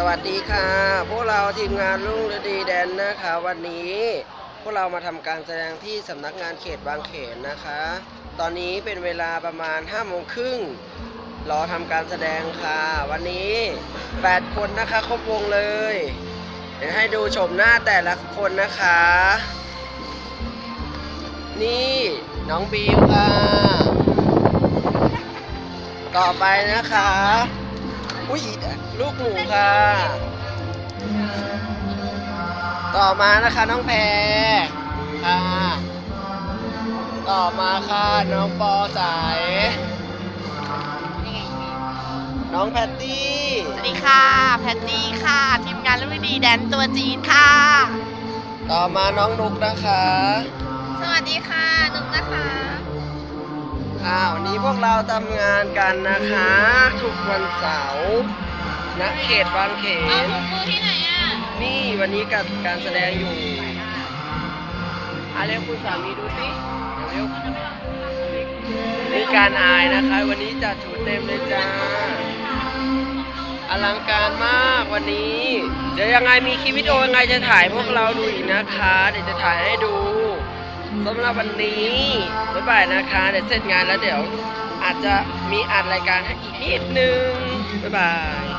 สวัสดีค่ะ พวกเราทีมงานรุ่งฤดีแดนนะคะ วันนี้พวกเรามาทำการแสดงที่สำนักงานเขตบางเขนนะคะ ตอนนี้เป็นเวลาประมาณ5้าโมงครึ่งรอทำการแสดงค่ะ วันนี้ 8 คนนะคะครบวงเลย เดี๋ยวให้ดูชมหน้าแต่ละคนนะคะ นี่น้องบีมค่ะ ต่อไปนะคะ อุ้ยลูกหมูค่ะ ต่อมานะคะน้องแพรค่ะ ต่อมาค่ะน้องปอสาย น้องแพตตี้ สวัสดีค่ะ แพตตี้ค่ะ ทีมงานรุ่นดีแดนตัวจีนค่ะ ต่อมาน้องนุกนะคะ สวัสดีค่ะ นุกนะคะอ่าวั นนี้พวกเราทำงานกันนะคะ ทุกวันเสาร์ณเขตบางเขเอานถุงมือที่ไหนอะนี่วันนี้กับการแสดงอยู่อาเรียกคุณสามีดูสิเร็วมีการอายนะคะ วันนี้จัดชุดเต็มเลยจ้า อลังการมากวันนี้ เดี๋ยวยังไงมีคลิปวิดีโอยังไงจะถ่ายพวกเราดูอีกนะคะ เดี๋ยวจะถ่ายให้ดู สำหรับวันนี้บ๊ายบายนะคะ เดี๋ยวเสร็จงานแล้วเดี๋ยวอาจจะมีอัดรายการให้อีกนิดนึงบ๊ายบาย